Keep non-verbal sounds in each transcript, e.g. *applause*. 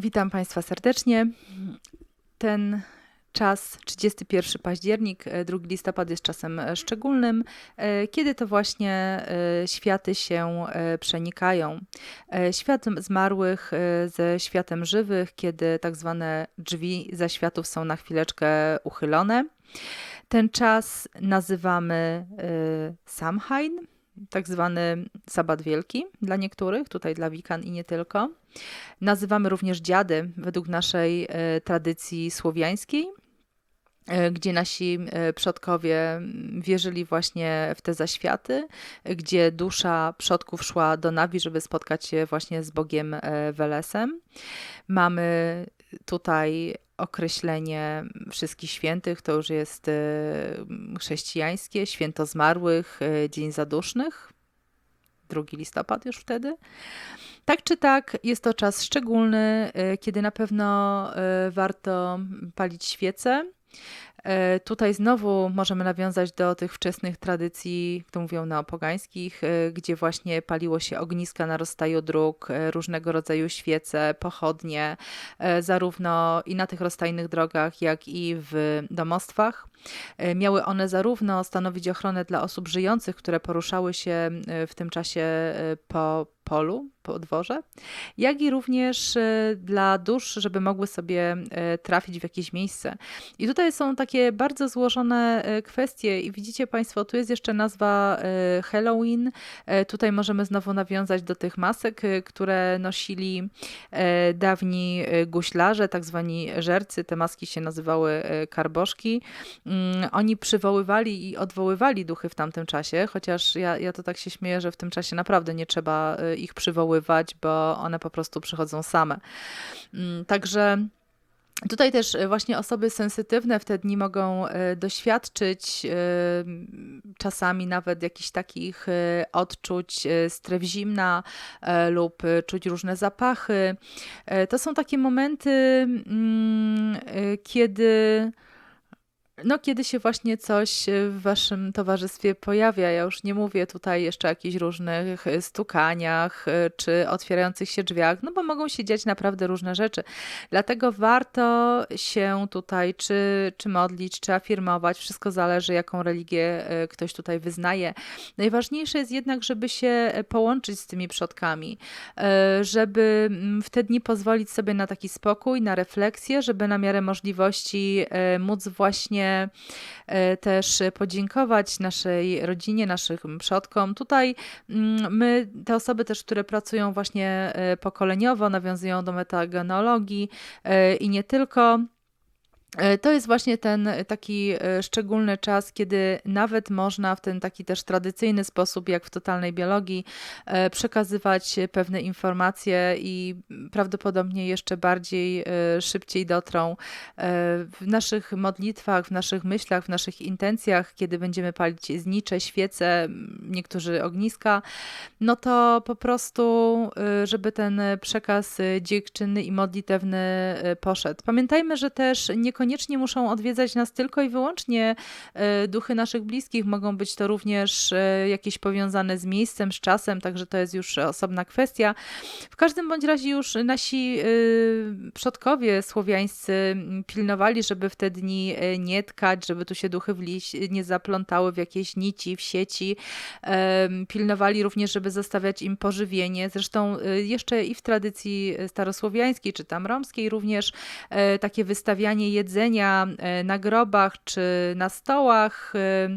Witam Państwa serdecznie. Ten czas, 31 październik, e, 2 listopad jest czasem e, szczególnym, e, kiedy to właśnie e, światy się e, przenikają. E, Świat zmarłych e, ze światem żywych, kiedy tak zwane drzwi zaświatów są na chwileczkę uchylone. Ten czas nazywamy e, Samhain, tak zwany Sabat Wielki dla niektórych, tutaj dla Wikan i nie tylko. Nazywamy również dziady według naszej e, tradycji słowiańskiej, e, gdzie nasi e, przodkowie wierzyli właśnie w te zaświaty, gdzie dusza przodków szła do Nawi, żeby spotkać się właśnie z Bogiem Welesem. Mamy tutaj określenie wszystkich świętych, to już jest e, chrześcijańskie, święto zmarłych, e, Dzień Zadusznych, 2 listopad już wtedy. Tak czy tak, jest to czas szczególny, e, kiedy na pewno warto palić świece. E, Tutaj znowu możemy nawiązać do tych wczesnych tradycji, które mówią neopogańskich, e, gdzie właśnie paliło się ogniska na rozstaju dróg, e, różnego rodzaju świece, pochodnie, zarówno i na tych rozstajnych drogach, jak i w domostwach. E, Miały one zarówno stanowić ochronę dla osób żyjących, które poruszały się e, w tym czasie e, po polu, po dworze, jak i również dla dusz, żeby mogły sobie trafić w jakieś miejsce. I tutaj są takie bardzo złożone kwestie i widzicie Państwo, tu jest jeszcze nazwa Halloween. Tutaj możemy znowu nawiązać do tych masek, które nosili dawni guślarze, tak zwani żercy. Te maski się nazywały karboszki. Mm, Oni przywoływali i odwoływali duchy w tamtym czasie, chociaż ja, ja to tak się śmieję, że w tym czasie naprawdę nie trzeba e, ich przywoływać, bo one po prostu przychodzą same. Mm, Także Tutaj też e, właśnie osoby sensytywne w te dni mogą e, doświadczyć czasami nawet jakichś takich odczuć strew zimna lub czuć różne zapachy. To są takie momenty, mm, kiedy no, kiedy się właśnie coś e, w waszym towarzystwie pojawia, ja już nie mówię tutaj jeszcze o jakichś różnych e, stukaniach e, czy otwierających się drzwiach, no bo mogą się dziać naprawdę różne rzeczy. Dlatego warto się tutaj czy, czy modlić, czy afirmować. Wszystko zależy, jaką religię ktoś tutaj wyznaje. Najważniejsze jest jednak, żeby się połączyć z tymi przodkami, żeby mm, w te dni pozwolić sobie na taki spokój, na refleksję, żeby na miarę możliwości móc właśnie e, też podziękować naszej rodzinie, naszym przodkom. Tutaj mm, my, te osoby też, które pracują właśnie e, pokoleniowo, nawiązują do metagenealogii e, i nie tylko. E, To jest właśnie ten taki e, szczególny czas, kiedy nawet można w ten taki też tradycyjny sposób, jak w totalnej biologii, e, przekazywać pewne informacje i prawdopodobnie jeszcze bardziej, e, szybciej dotrą e, w naszych modlitwach, w naszych myślach, w naszych intencjach, kiedy będziemy palić znicze, świece, niektórzy ogniska, no to po prostu, e, żeby ten przekaz e, dziękczynny i modlitewny e, poszedł. Pamiętajmy, że też niekoniecznie muszą odwiedzać nas tylko i wyłącznie e, duchy naszych bliskich. Mogą być to również e, jakieś powiązane z miejscem, z czasem, także to jest już osobna kwestia. W każdym bądź razie już nasi e, przodkowie słowiańscy pilnowali, żeby w te dni nie tkać, żeby tu się duchy nie zaplątały w jakieś nici, w sieci. Pilnowali również, żeby zostawiać im pożywienie. Zresztą jeszcze i w tradycji starosłowiańskiej, czy tam romskiej również takie wystawianie jedzenia e, na grobach czy na stołach e,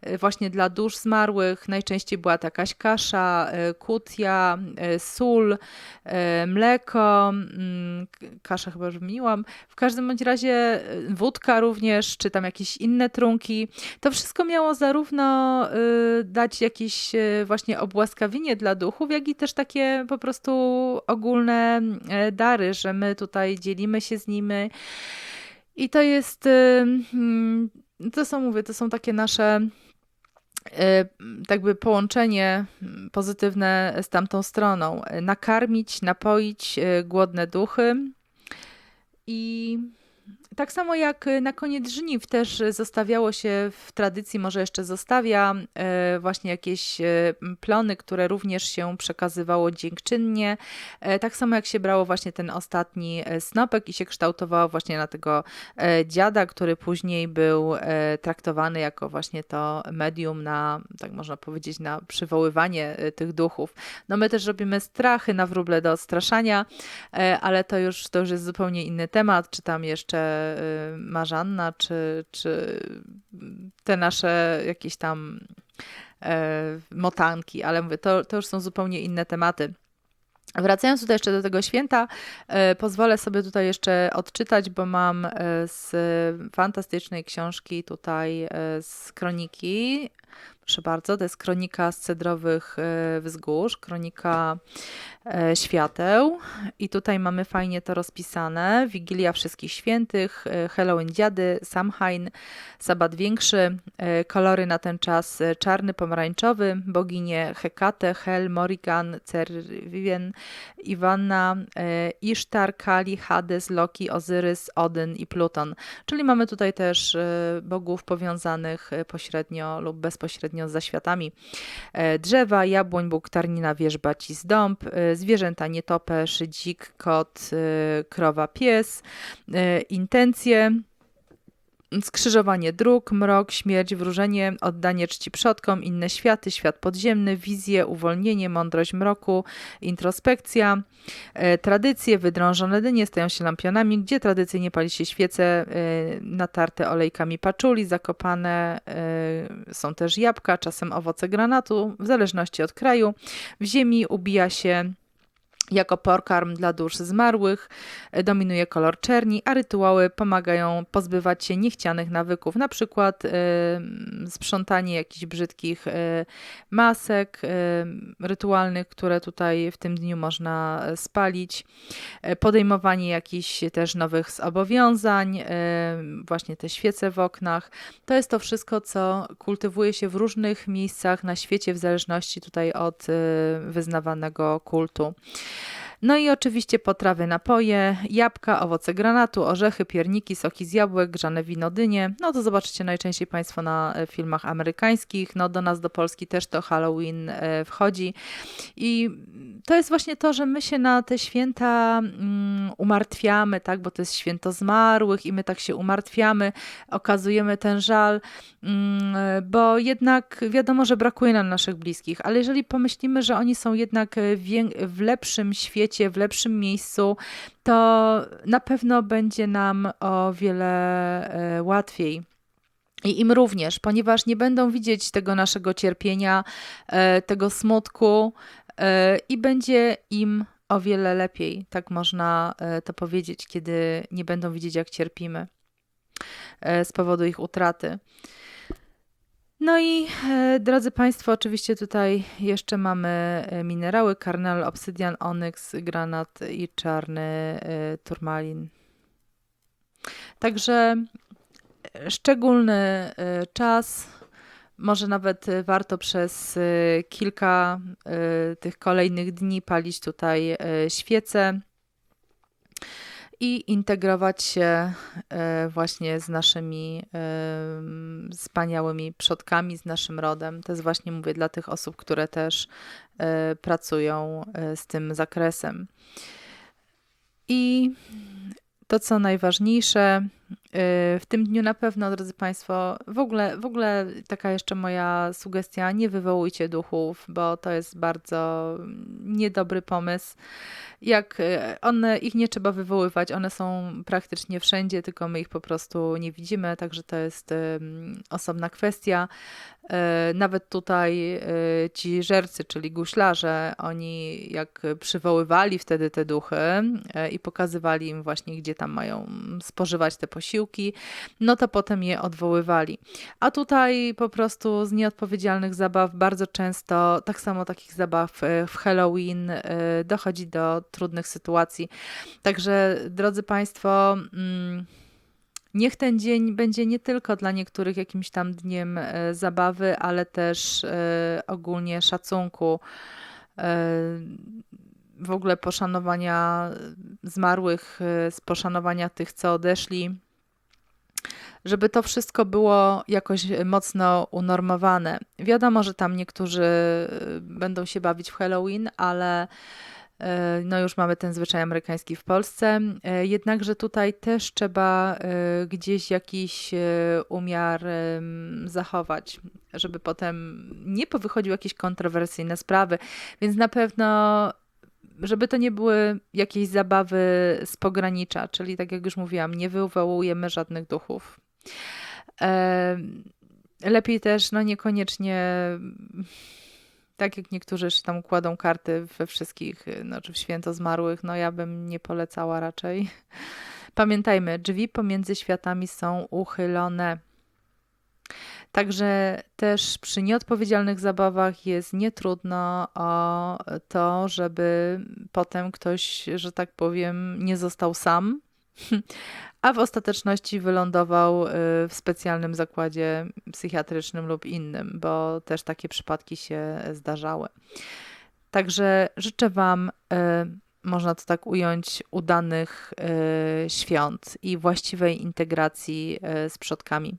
e, właśnie dla dusz zmarłych. Najczęściej była to jakaś kasza, kutia, sól, mleko, mm, k- kaszę chyba już wymieniłam. W każdym bądź razie wódka również, czy tam jakieś inne trunki. To wszystko miało zarówno dać jakieś właśnie obłaskawienie dla duchów, jak i też takie po prostu ogólne dary, że my tutaj dzielimy się z nimi. I to jest, y, to są, mówię, to są takie nasze e, tak by połączenie pozytywne z tamtą stroną. Nakarmić, napoić e, głodne duchy i tak samo jak y, na koniec żniw też y, zostawiało się w tradycji, może jeszcze zostawia e, właśnie jakieś e, plony, które również się przekazywało dziękczynnie. E, tak samo jak się brało właśnie ten ostatni snopek i się kształtowało właśnie na tego dziada, który później był traktowany jako właśnie to medium na, tak można powiedzieć, na przywoływanie tych duchów. No my też robimy strachy na wróble do odstraszania, ale to już, to już jest zupełnie inny temat, czy tam jeszcze Y, Marzanna, czy, czy te nasze jakieś tam e, motanki, ale mówię, to, to już są zupełnie inne tematy. Wracając tutaj jeszcze do tego święta, e, pozwolę sobie tutaj jeszcze odczytać, bo mam e, z fantastycznej książki tutaj z kroniki Proszę bardzo, to jest kronika z cedrowych e, wzgórz, kronika e, świateł. I tutaj mamy fajnie to rozpisane. Wigilia Wszystkich Świętych, e, Halloween Dziady, Samhain, Sabat Większy, kolory na ten czas czarny, pomarańczowy, boginie Hekate, Hel, Morrigan, Cerwien, Iwanna, Isztar, Kali, Hades, Loki, Ozyrys, Odyn i Pluton. Czyli mamy tutaj też bogów powiązanych pośrednio lub bezpośrednio bezpośrednio za światami. E, drzewa, jabłoń, bóg, tarnina, wierzba, cis, dąb, e, zwierzęta, nietoperz, dzik, kot, e, krowa, pies, intencje, skrzyżowanie dróg, mrok, śmierć, wróżenie, oddanie czci przodkom, inne światy, świat podziemny, wizje, uwolnienie, mądrość mroku, introspekcja, e, tradycje, wydrążone dynie stają się lampionami, gdzie tradycyjnie pali się świece e, natarte olejkami paczuli, zakopane e, są też jabłka, czasem owoce granatu, w zależności od kraju. W ziemi ubija się jako pokarm dla dusz zmarłych dominuje kolor czerni, a rytuały pomagają pozbywać się niechcianych nawyków, na przykład y, sprzątanie jakichś brzydkich y, masek y, rytualnych, które tutaj w tym dniu można spalić, podejmowanie jakichś też nowych zobowiązań, właśnie te świece w oknach. To jest to wszystko, co kultywuje się w różnych miejscach na świecie w zależności tutaj od wyznawanego kultu. No i oczywiście potrawy, napoje, jabłka, owoce granatu, orzechy, pierniki, soki z jabłek, grzane wino, dynie. No to zobaczycie najczęściej Państwo na e, filmach amerykańskich. No do nas, do Polski też to Halloween e, wchodzi. I to jest właśnie to, że my się na te święta mm, umartwiamy, tak, bo to jest święto zmarłych i my tak się umartwiamy, okazujemy ten żal, mm, bo jednak wiadomo, że brakuje nam naszych bliskich, ale jeżeli pomyślimy, że oni są jednak w lepszym świecie, świecie, w lepszym miejscu, to na pewno będzie nam o wiele e, łatwiej. I im również, ponieważ nie będą widzieć tego naszego cierpienia, e, tego smutku e, i będzie im o wiele lepiej, tak można to powiedzieć, kiedy nie będą widzieć, jak cierpimy z powodu ich utraty. No i e, drodzy Państwo, oczywiście tutaj jeszcze mamy e, minerały, karnel, obsydian, onyx, granat i czarny e, turmalin. Także szczególny czas, może nawet warto przez kilka tych kolejnych dni palić tutaj świece i integrować się e, właśnie z naszymi wspaniałymi przodkami, z naszym rodem. To jest właśnie, mówię, dla tych osób, które też e, pracują e, z tym zakresem. I to, co najważniejsze, w tym dniu na pewno, drodzy Państwo, w ogóle, w ogóle taka jeszcze moja sugestia, nie wywołujcie duchów, bo to jest bardzo niedobry pomysł jak e, one, ich nie trzeba wywoływać, one są praktycznie wszędzie, tylko my ich po prostu nie widzimy, także to jest osobna kwestia. Nawet tutaj ci żercy, czyli guślarze, oni jak przywoływali wtedy te duchy i pokazywali im właśnie, gdzie tam mają spożywać te posiłki, no to potem je odwoływali. A tutaj po prostu z nieodpowiedzialnych zabaw bardzo często, tak samo takich zabaw w Halloween, dochodzi do trudnych sytuacji. Także, drodzy Państwo, mm, niech ten dzień będzie nie tylko dla niektórych jakimś tam dniem e, zabawy, ale też e, ogólnie szacunku e, w ogóle poszanowania zmarłych, z poszanowania tych, co odeszli, żeby to wszystko było jakoś mocno unormowane. Wiadomo, że tam niektórzy y, będą się bawić w Halloween, ale y, no już mamy ten zwyczaj amerykański w Polsce. Jednakże tutaj też trzeba gdzieś jakiś umiar zachować, żeby potem nie powychodziły jakieś kontrowersyjne sprawy. Więc na pewno żeby to nie były jakieś zabawy z pogranicza, czyli tak jak już mówiłam, nie wywołujemy żadnych duchów. Em, Lepiej też, no niekoniecznie, tak jak niektórzy tam kładą karty we wszystkich, no czy w święto zmarłych, no ja bym nie polecała raczej. Pamiętajmy, drzwi pomiędzy światami są uchylone. Także też przy nieodpowiedzialnych zabawach jest nietrudno o to, żeby potem ktoś, że tak powiem, nie został sam, *laughs* a w ostateczności wylądował y, w specjalnym zakładzie psychiatrycznym lub innym, bo też takie przypadki się zdarzały. Także życzę Wam, y, można to tak ująć, udanych y, świąt i właściwej integracji z przodkami.